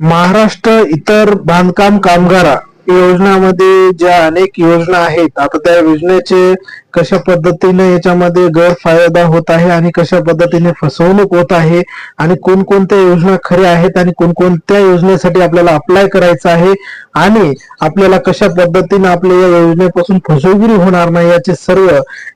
महाराष्ट्र इतर बांधकाम कामगार योजनामध्ये ज्या अनेक योजना आहेत आता त्या योजनेचे कशा पद्धतीने याच्यामध्ये गैरफायदा होत आहे आणि कशा पद्धतीने फसवणूक होत आहे आणि कोणकोणत्या योजना खऱ्या आहेत आणि कोणकोणत्या योजनेसाठी आपल्याला अप्लाय करायचं आहे आणि आपल्याला कशा पद्धतीने आपल्या या योजनेपासून फसवगिरी होणार नाही याचे सर्व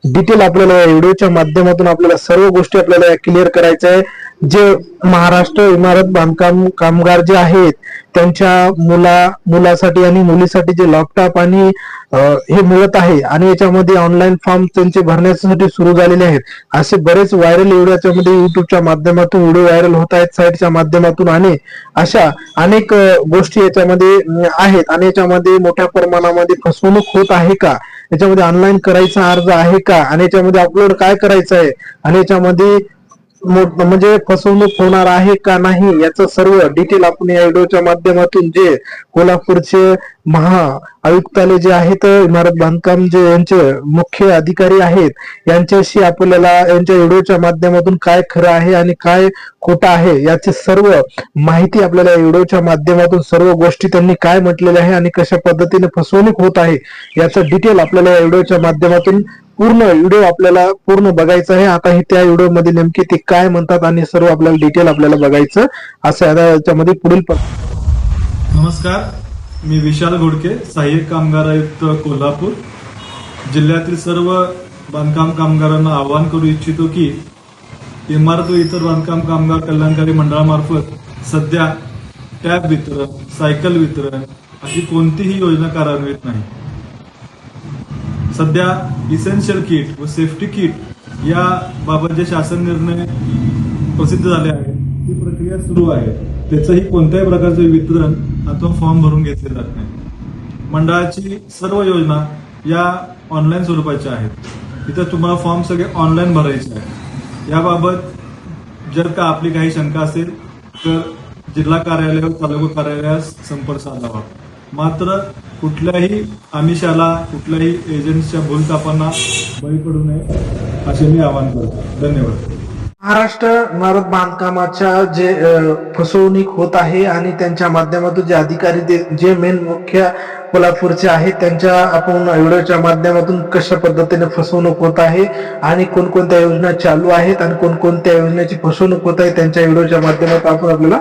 डिटेल आपल्याला या व्हिडिओच्या माध्यमातून आपल्याला सर्व गोष्टी आपल्याला क्लिअर करायच्या आहे. जे महाराष्ट्र इमारत बांधकाम कामगार जे आहेत त्यांच्या मुला मुलासाठी आणि मुलीसाठी जे लॅपटॉप आणि हे मिळत आहे आणि याच्यामध्ये ऑनलाईन फॉर्म त्यांचे भरण्यासाठी सुरू झालेले आहेत. असे बरेच व्हायरल व्हिडिओ याच्यामध्ये युट्यूबच्या माध्यमातून व्हिडिओ व्हायरल होत आहेत साईटच्या माध्यमातून आणि अशा अनेक गोष्टी याच्यामध्ये आहेत आणि याच्यामध्ये मोठ्या प्रमाणामध्ये फसवणूक होत आहे का? याच्यामध्ये ऑनलाईन करायचा अर्ज आहे का? आणि याच्यामध्ये अपलोड काय करायचं आहे? आणि याच्यामध्ये म्हणजे फसवणूक होणार आहे का नाही याचं सर्व डिटेल आपण या व्हिडिओच्या माध्यमातून जे कोल्हापूरचे महा आयुक्तालय जे आहेत इमारत बांधकाम जे यांचे मुख्य अधिकारी आहेत यांच्याशी आपल्याला यांच्या व्हिडिओच्या माध्यमातून काय खरं आहे आणि काय खोटं आहे याची सर्व माहिती आपल्याला या व्हिडिओच्या माध्यमातून सर्व गोष्टी त्यांनी काय म्हटलेल्या आहे आणि कशा पद्धतीने फसवणूक होत आहे याचं डिटेल आपल्याला या व्हिडिओच्या माध्यमातून पूर्ण व्हिडिओ आपल्याला पूर्ण बघायचा आहे. आता हे त्या व्हिडिओमध्ये नेमके ते काय म्हणतात आणि सर्व आपल्याला डिटेल आपल्याला बघायचं असं आता याच्यामध्ये पुढील नमस्कार. मी विशाल घोडके सहाय्यक कामगार आयुक्त कोल्हापूर. जिल्ह्यातील सर्व बांधकाम कामगारांना आवाहन करू इच्छितो की इमारत व इतर बांधकाम कामगार कल्याणकारी मंडळामार्फत सध्या टॅब वितरण सायकल वितरण अशी कोणतीही योजना कार्यान्वित नाही. सध्या इसेन्शियल किट व सेफ्टी किट या बाबत जे शासन निर्णय प्रसिद्ध झाले आहेत ती प्रक्रिया सुरू आहे. त्याचंही कोणत्याही प्रकारचे वितरण अथवा फॉर्म भरून घेतले जात नाही. मंडळाची सर्व योजना या ऑनलाईन स्वरूपाच्या आहेत. इथं तुम्हाला फॉर्म सगळे ऑनलाईन भरायचे आहे याबाबत जर का आपली काही शंका असेल तर जिल्हा कार्यालय व तालुका कार्यालयास संपर्क साधावा. मात्र कुठल्याही आमिषाला कुठल्याही एजंट्सच्या भूलतापांना बळी पडू नये असे मी आवाहन करतो. धन्यवाद. महाराष्ट्र इमारत बांधकामाच्या जे फसवणूक होत आहे आणि त्यांच्या माध्यमातून जे अधिकारी ते- जे मेन मुख्य कोल्हापूरचे आहेत त्यांच्या आपण व्हिडिओच्या माध्यमातून कशा पद्धतीने फसवणूक होत आहे आणि कोणकोणत्या योजना चालू आहेत आणि कोणकोणत्या योजनेची फसवणूक होत आहे त्यांच्या व्हिडिओच्या माध्यमातून आपण आपल्याला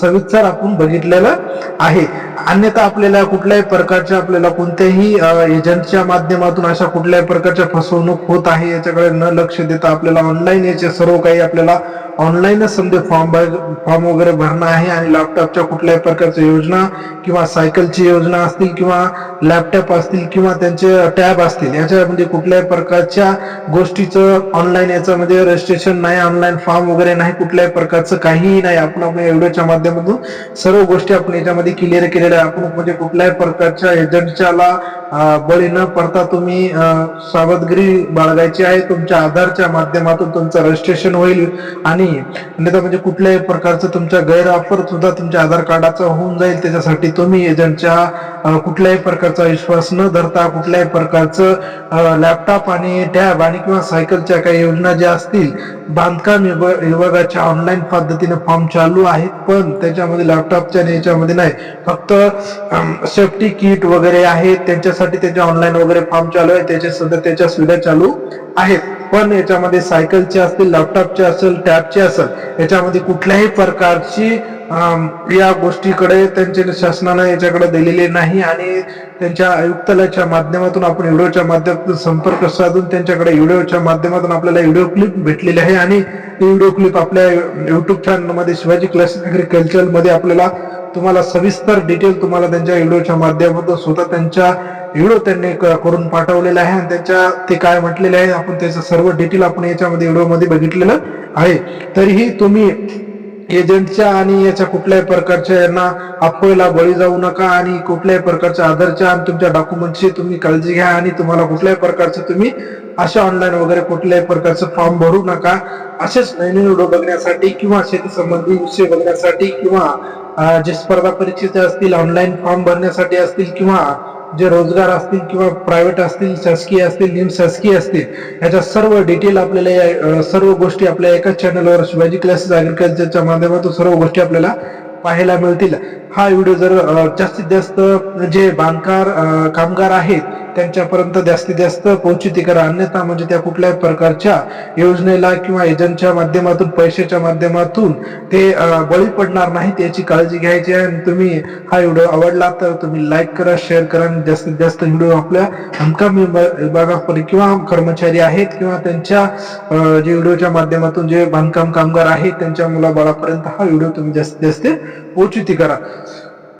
सविस्तर आपण बघितलेलं आहे. अन्यथा आपल्याला कुठल्याही प्रकारच्या आपल्याला कोणत्याही एजंटच्या माध्यमातून अशा कुठल्याही प्रकारच्या फसवणूक होत आहे याच्याकडे न लक्ष देता आपल्याला ऑनलाईन याचे सर्व काही आपल्याला ऑनलाईनच समजा फॉर्म फॉर्म वगैरे भरणं आहे आणि लॅपटॉपच्या कुठल्याही प्रकारच्या योजना किंवा सायकलची योजना असतील किंवा लॅपटॉप असतील किंवा त्यांचे टॅब असतील याच्यामध्ये म्हणजे कुठल्याही प्रकारच्या गोष्टीचं ऑनलाईन याच्यामध्ये रजिस्ट्रेशन नाही ऑनलाईन फॉर्म वगैरे नाही कुठल्याही प्रकारचं काहीही नाही. आपण आपल्या एवढ्याच्या माध्यमातून सर्व गोष्टी आपण याच्यामध्ये क्लिअर केलेल्या आहे. आपण म्हणजे कुठल्याही प्रकारच्या एजंटच्याला बळी न पडता तुम्ही सावधगिरी बाळगायची आहे. तुमच्या आधारच्या माध्यमातून तुमचं रजिस्ट्रेशन होईल आणि अन्यथा म्हणजे कुठल्याही प्रकारचं तुमचा गैरवापर सुद्धा तुमच्या आधार कार्डाचा होऊन जाईल. त्याच्यासाठी तुम्ही एजंटच्या कुठल्याही प्रकारचा विश्वास न धरता कुठल्याही प्रकारचं लॅपटॉप आणि टॅब आणि किंवा सायकलच्या काही योजना ज्या असतील बांधकाम विभाग- विभागाच्या ऑनलाईन पद्धतीने फॉर्म चालू आहेत. पण त्याच्यामध्ये लॅपटॉपच्या आणि याच्यामध्ये नाही. फक्त सेफ्टी किट वगैरे आहेत त्यांच्यासाठी त्याच्या ऑनलाईन वगैरे फॉर्म चालू आहे. त्याच्या सध्या त्याच्या सुविधा चालू आहेत. पण याच्यामध्ये सायकलचे असतील लॅपटॉपचे असेल टॅबचे असेल याच्यामध्ये कुठल्याही प्रकारची या गोष्टीकडे त्यांचे शासनानं याच्याकडे दिलेले नाही आणि त्यांच्या आयुक्तालयाच्या माध्यमातून आपण व्हिडिओच्या माध्यमातून संपर्क साधून त्यांच्याकडे व्हिडिओच्या माध्यमातून आपल्याला व्हिडिओ क्लिप भेटलेली आहे आणि ती व्हिडिओ क्लिप आपल्या युट्यूब चॅनलमध्ये शिवाजी क्लास एग्रीकल्चरमध्ये आपल्याला तुम्हाला सविस्तर डिटेल तुम्हाला त्यांच्या व्हिडिओच्या माध्यमातून स्वतः त्यांच्या व्हिडिओ त्यांनी करून पाठवलेला आहे आणि त्यांच्या ते काय म्हटलेले आहे आपण त्याचं सर्व डिटेल आपण याच्यामध्ये व्हिडिओमध्ये बघितलेलं आहे. तरीही तुम्ही एजंटच्या आणि याच्या कुठल्याही प्रकारच्या यांना अफवेला बळी जाऊ नका आणि कुठल्याही प्रकारच्या आधारच्या आणि तुमच्या डॉक्युमेंटची तुम्ही काळजी घ्या आणि तुम्हाला कुठल्याही प्रकारचं तुम्ही अशा ऑनलाईन वगैरे कुठल्याही प्रकारचं फॉर्म भरू नका. असेच नवीन व्हिडिओ बघण्यासाठी किंवा शेती संबंधी विषय बघण्यासाठी किंवा जे स्पर्धा परीक्षेचे असतील ऑनलाईन फॉर्म भरण्यासाठी असतील किंवा जे रोजगार असतील किंवा प्रायव्हेट असतील शासकीय असतील निमशासकीय असतील ह्याच्या सर्व डिटेल आपल्याला या, सर्व गोष्टी आपल्या एकाच चॅनलवर शिवाजी क्लासेस अग्रिकल्चरच्या माध्यमातून सर्व गोष्टी आपल्याला पाहायला मिळतील. हा व्हिडिओ जर जास्तीत जास्त जे बांधकार कामगार आहेत त्यांच्यापर्यंत जास्तीत जास्त पोहोचित करा. अन्यथा म्हणजे त्या कुठल्याही प्रकारच्या योजनेला किंवा एजंटच्या माध्यमातून पैशाच्या माध्यमातून ते बळी पडणार नाहीत याची काळजी घ्यायची आहे. आणि तुम्ही हा व्हिडिओ आवडला तर तुम्ही लाईक करा शेअर करा आणि जास्तीत जास्त व्हिडिओ आपल्या बांधकाम विभागापर्यंत किंवा कर्मचारी आहेत किंवा त्यांच्या जे व्हिडिओच्या माध्यमातून जे बांधकाम कामगार आहेत त्यांच्या मुलाबाळापर्यंत हा व्हिडिओ तुम्ही जास्तीत जास्त पोहोचित करा.